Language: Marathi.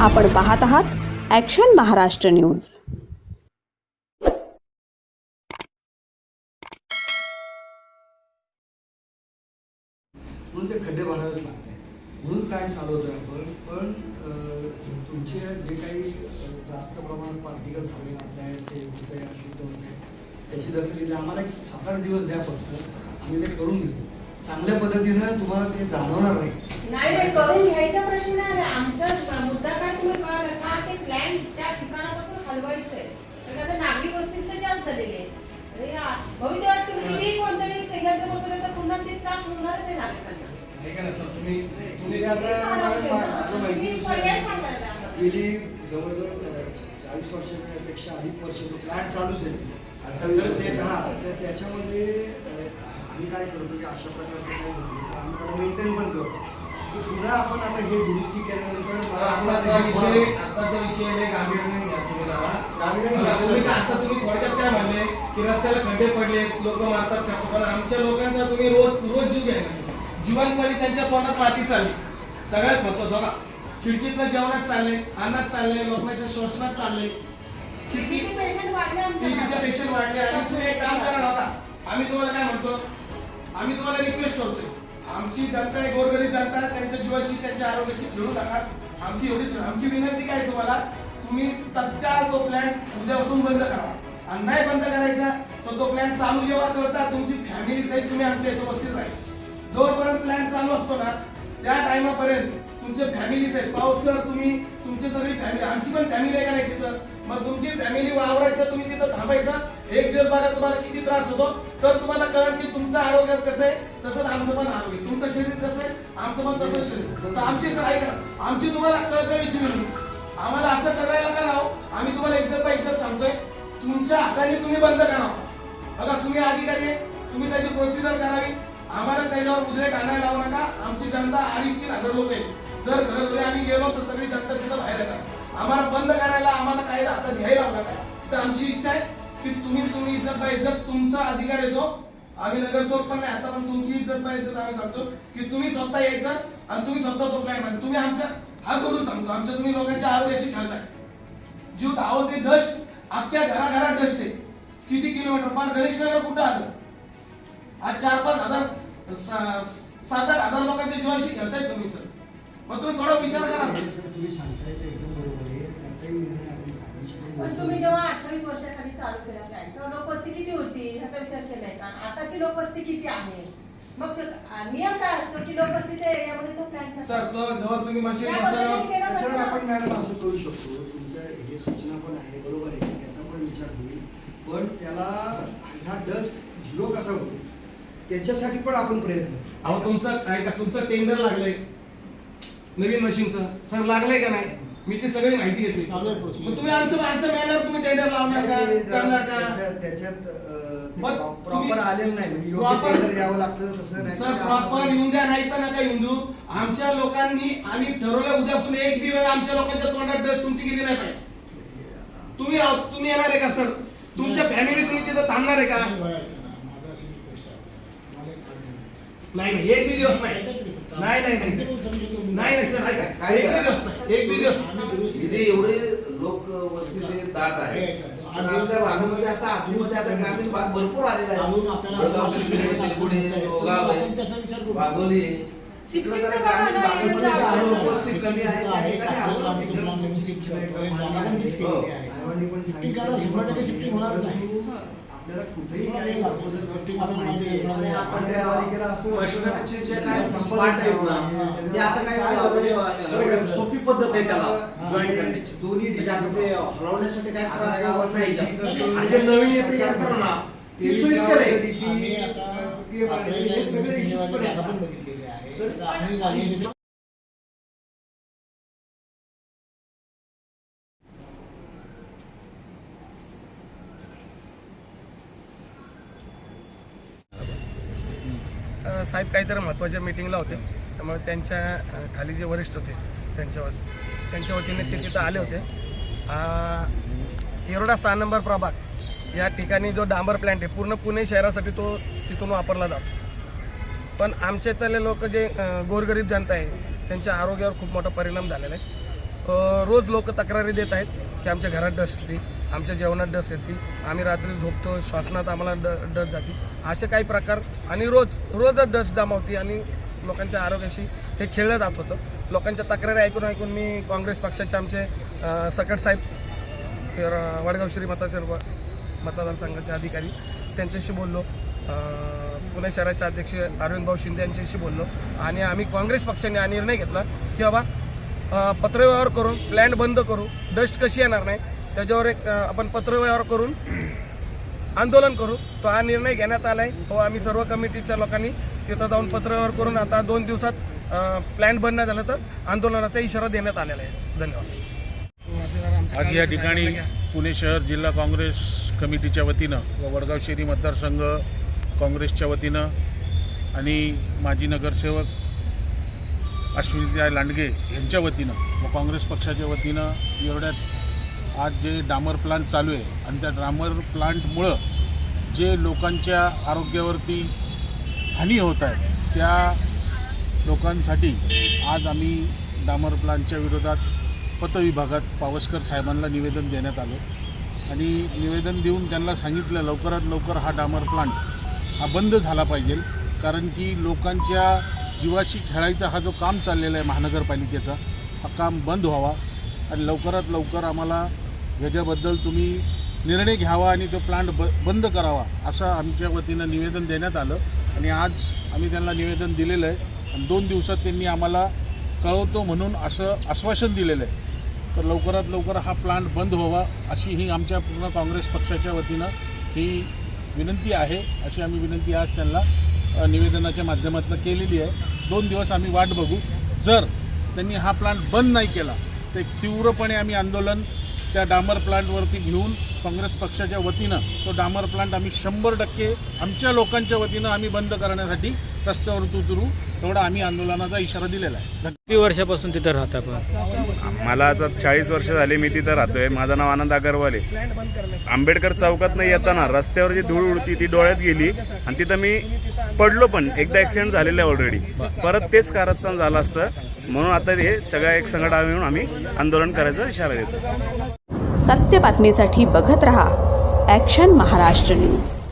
आपण पाहत आहात ॲक्शन महाराष्ट्र न्यूज म्हणून ते खड्डे भरावेच लागते म्हणून काय चालवतोय आपण? पण तुमचे जे काही जास्त प्रमाणात पार्टिकल हवे लागत आहेत ते होते अशुद्ध होते त्याची दखल घेतली आम्हाला एक सात आठ दिवस द्या फक्त आम्ही ते करून घेतो. चांगल्या पद्धतीनं तुम्हाला ते जाणवणार नाही. नाही नाही करून घ्यायचा प्रश्न नाही आमचा मुद्दा काय तुम्ही कळाला का? ते प्लॅन त्या ठिकाणापासून हलवायचंय. तर आता नागरिक वस्तीत तर जास्त अरे या- भविष्यात तुम्ही कोणतरी संयंत्र बसवलं तर पुन्हा ते त्रास होणारच आहे नागरिकांना. गेली जवळजवळ चाळीस वर्षापेक्षा अधिक वर्ष तो प्लॅन चालूच आहे. त्याच्यामध्ये आम्ही काय करतो की अशा प्रकारचं काय तर आम्ही त्याला मेंटेन पण करतो. की पुन्हा आपण आता हे दुरुस्ती केल्यानंतर मला असं आताचा वाटतं की विषय आताचा विषय लय गांभीर्याने घ्या तुम्ही जरा. गांभीर्याने बघा, तुम्ही घेतलं. आता तुम्ही थोडक्यात काय म्हणले की रस्त्याला खड्डे पडले लोक मारतात का? पण आमच्या लोकांचा तुम्ही रोज रोज जीव घ्यायला जीवनपरी त्यांच्या तोंडात माती चालली. सगळ्यात महत्वाचं बघा. खिडकीतनं जेवणात चालले अन्नात चालले लोकांच्या शोषणात चालले खिडकी टीबीचे पेशंट वाढले आमच्या टीबीचे भागात. पेशंट वाढले. आणि तुम्ही एक काम करा आता. आम्ही तुम्हाला काय म्हणतो? आम्ही तुम्हाला रिक्वेस्ट करतोय. आमची जनता आहे गोरगरीब जनता आहे, त्यांच्या जीवाशी त्यांच्या आरोग्याशी खेळू नका. आमची एवढी आमची विनंती काय तुम्हाला? तुम्ही तत्काळ तो प्लॅन उद्यापासून बंद करा. आणि नाही बंद करायचा तर तो प्लॅन चालू जेव्हा करता तुमची फॅमिली सहित तुम्ही आमच्या इथं उपस्थित राहायचं जोपर्यंत प्लॅन चालू असतो ना त्या टायमापर्यंत तुमचे फॅमिली सहित पाऊसला तुम्ही तुमची सगळी फॅमिली आमची पण फॅमिली आहे का नाही तिथं? मग तुमची फॅमिली वावरायचं तुम्ही तिथं थांबायचं एक दिवस बघा तुम्हाला किती त्रास होतो. तर तुम्हाला कळत की तुमचं आरोग्य कसं आहे तसंच आमचं पण आरोग्य तुमचं शरीर कसं आहे आमचं पण तसंच शरीर तर आमची जर ऐका आमची तुम्हाला कळकळीची विनंती आम्हाला असं करायला का राव आम्ही तुम्हाला इज्जत बाय इज्जत सांगतोय. तुमच्या हाताने तुम्ही बंद करा. बघा तुम्ही अधिकारी आहे तुम्ही त्याची प्रोसिजर करावी. आम्हाला त्याच्यावर उद्रेक आणायला लावू नका. आमची जनता अडीच तीन हजार लोक आहेत. जर घरोघरी आम्ही गेलो तर सगळी जनता तिथं बाहेर येतात आम्हाला बंद करायला आम्हाला कायदा हातात घ्यायला लावू काय तर आमची इच्छा आहे की तुम्ही तुम्ही इज्जत बाय इज्जत तुमचा अधिकार येतो आम्ही नगरसेवक पण नाही आता पण तुमची इज्जत बाय इज्जत आम्ही सांगतो की तुम्ही स्वतः यायचं आणि तुम्ही स्वतः तो प्लॅन तुम्ही आमच्या हा करून सांगतो आमच्या तुम्ही लोकांच्या आरोग्याशी खेळताय जीव आहो ते डस्ट अख्ख्या घराघरात डस्ट आहे. किती किलोमीटर? पण गणेश नगर कुठं आलं? आज चार पाच हजार सा- सात आठ हजार लोकांच्या जीवाशी खेळताय तुम्ही सर. मग तुम्ही थोडा विचार करा तुम्ही सांगताय पण तुम्ही जेव्हा अठ्ठावीस वर्षाखाली चालू केला प्लॅन तेव्हा लोकवस्ती किती होती? ह्याचा विचार केलाय का? आताची लोकवस्ती किती आहे? मग नियम काय असतो की लोकवस्तीच्या एरियामध्ये तो प्लॅन सर तो जेव्हा तुम्ही मशीन त्याच्यावर आपण. मॅडम असं करू शकतो. तुमचं हे सूचना पण आहे बरोबर आहे. याचा पण विचार होईल. पण त्याला ह्या डस्ट झिरो कसा होईल? त्याच्यासाठी पण आपण प्रयत्न. अहो तुमचं ऐका तुमचं टेंडर लागलंय. नवीन मशीनचं सर लागलंय का नाही? मी ती सगळी माहिती घेतली. चालू आहे procedure. मग तुम्ही आमचं आमचं बॅनर तुम्ही टेंडर लावणार का? करणार का? त्याच्यात- त्याच्यात मग प्रॉपर तुम्ही- आलेलं नाही. म्हणजे योग्य Proper- टेंडर यावं लागतं तसं नाही सर प्रॉपर येऊन द्या नाही तर नका येऊन देऊ. आमच्या लोकांनी आम्ही ठरवलं उद्यापासून एक बी वेळ आमच्या लोकांच्या तोंडात डस्ट तुमची गेली नाही पाहिजे. तुम्ही आहो- तुम्ही येणार आहे का सर? तुमच्या फॅमिली तुम्ही तिथं थांबणार आहे का? माझा अशी रिक्वेस्ट आहे. मला एक सांगा. नाही नाही एक बी दिवस नाही नाही नाही नाही. नाही नाही सर ऐका. एक बी दिवस नाही एक बी दिवस नाही. हे जे एवढे लोक वस्तीचे दाट आहे आणि आमच्या भागामध्ये आता आतमध्ये आता ग्रामीण भाग भरपूर आलेला आहे. की शिर्डी, आहे, त्याचा विचार करू. वाघोली आहे. तिकडे जरा ग्रामीण भागामध्ये कमी आहे. त्या आहे, ठिकाणी कासरगाव आपण पण fix हो. साहेबांनी पण टक्के शिफ्टिंग होणारच आहे. आपल्याला कुठेही काही आपण माहिती आहे. त्या असं मशिनरीचे जे काय संपर्क स्मार्ट आहेत ना, आहे. ते आता काय काय? सोपी पद्धत आहे त्याला हा. जॉईन करण्याची दोन्ही म्हणजे हलवण्यासाठी काय त्रास नाही. डिजिटल आणि जे नवीन येते यंत्र ना ती सोयीस्कर आम्ही आता हे सगळे पण. बघितलेली आहे तर- तर आम्ही जागेची अ, साहेब काहीतरी महत्त्वाच्या मीटिंगला होते. त्यामुळे त्यांच्या खाली जे वरिष्ठ होते त्यांच्या त्यांच्या वतीने ते तिथं आले होते. येरोडा सहा नंबर प्रभाग या ठिकाणी जो डांबर प्लॅन्ट आहे पूर्ण पुणे शहरासाठी तो तिथून वापरला जातो. पण आमच्या इथले लोक जे गोरगरीब जनता आहे त्यांच्या आरोग्यावर खूप मोठा परिणाम झालेला आहे. रोज लोक तक्रारी देत आहेत की आमच्या घरात डस्ट येते आमच्या जेवणात डस येते आम्ही रात्री झोपतो श्वासनात आम्हाला ड डस जाते. असे काही प्रकार आणि रोज रोजच डस्ट जमावती आणि लोकांच्या आरोग्याशी हे खेळलं जात होतं. लोकांच्या तक्रारी ऐकून ऐकून मी काँग्रेस पक्षाचे आमचे सकट साहेब वडगाव श्री मतदार मतदारसंघाचे अधिकारी त्यांच्याशी बोललो. पुणे शहराचे अध्यक्ष अरविंद भाऊ शिंदे यांच्याशी बोललो. आणि आम्ही काँग्रेस पक्षाने हा निर्णय घेतला की बाबा पत्रव्यवहार करून प्लॅन्ट बंद करू. डस्ट कशी येणार नाही त्याच्यावर एक आपण पत्रव्यवहार करून आंदोलन करू. तो हा निर्णय घेण्यात आला आहे तो आम्ही सर्व कमिटीच्या लोकांनी तिथं जाऊन पत्रव्यवहार करून आता दोन दिवसात प्लॅन्ट बंद झालं तर आंदोलनाचा इशारा देण्यात आलेला आहे. धन्यवाद. आज या ठिकाणी पुणे शहर जिल्हा काँग्रेस कमिटीच्या वतीनं व वडगाव शहरी मतदारसंघ काँग्रेसच्या वतीनं आणि माजी नगरसेवक अश्विनीताई लांडगे यांच्या वतीनं व काँग्रेस पक्षाच्या वतीनं एवढ्यात आज जे डामर प्लांट चालू आहे आणि त्या डामर प्लांटमुळं जे लोकांच्या आरोग्यावरती हानी होत आहे त्या लोकांसाठी आज आम्ही डामर प्लांटच्या विरोधात पतविभागात पावसकर साहेबांना निवेदन देण्यात आलं. आणि निवेदन देऊन त्यांना सांगितलं लवकरात लवकर हा डामर प्लांट हा बंद झाला पाहिजे कारण की लोकांच्या जीवाशी खेळायचा हा जो काम चाललेला आहे महानगरपालिकेचा हा काम बंद व्हावा आणि लवकरात लवकर आम्हाला ह्याच्याबद्दल तुम्ही निर्णय घ्यावा आणि तो प्लांट ब बंद करावा असं आमच्या वतीनं निवेदन देण्यात आलं. आणि आज आम्ही त्यांना निवेदन दिलेलं आहे आणि दोन दिवसात त्यांनी आम्हाला कळवतो म्हणून असं आश्वासन दिलेलं आहे. तर लवकरात लवकर हा प्लांट बंद व्हावा अशी ही आमच्या पूर्ण काँग्रेस पक्षाच्या वतीनं ही विनंती आहे अशी आम्ही विनंती आज त्यांना निवेदनाच्या माध्यमातून केलेली आहे. दोन दिवस आम्ही वाट बघू. जर त्यांनी हा प्लांट बंद नाही केला तर तीव्रपणे आम्ही आंदोलन त्या डामर प्लांटवरती घेऊन काँग्रेस पक्षाच्या वतीनं तो डामर प्लांट आम्ही शंभर टक्के आमच्या लोकांच्या वतीनं आम्ही बंद करण्यासाठी रस्त्यावर उतरू. तेवढा आम्ही आंदोलनाचा इशारा दिलेला आहे. किती वर्षापासून तिथं राहतात आपण? मला आता चाळीस वर्ष झाली मी तिथं राहतोय. माझं नाव आनंद अगरवाल आहे. आंबेडकर चौकात नाही येताना रस्त्यावर जी धूळ उडती ती डोळ्यात गेली आणि तिथं मी पडलो पण एकदा ॲक्सिडेंट झालेला आहे ऑलरेडी परत तेच कारस्थान झालं असतं. म्हणून आता हे सगळ्या एक संघट मिळून आम्ही आंदोलन करायचा इशारा देतो. सत्य बातमीसाठी बघत रहा. Action Maharashtra news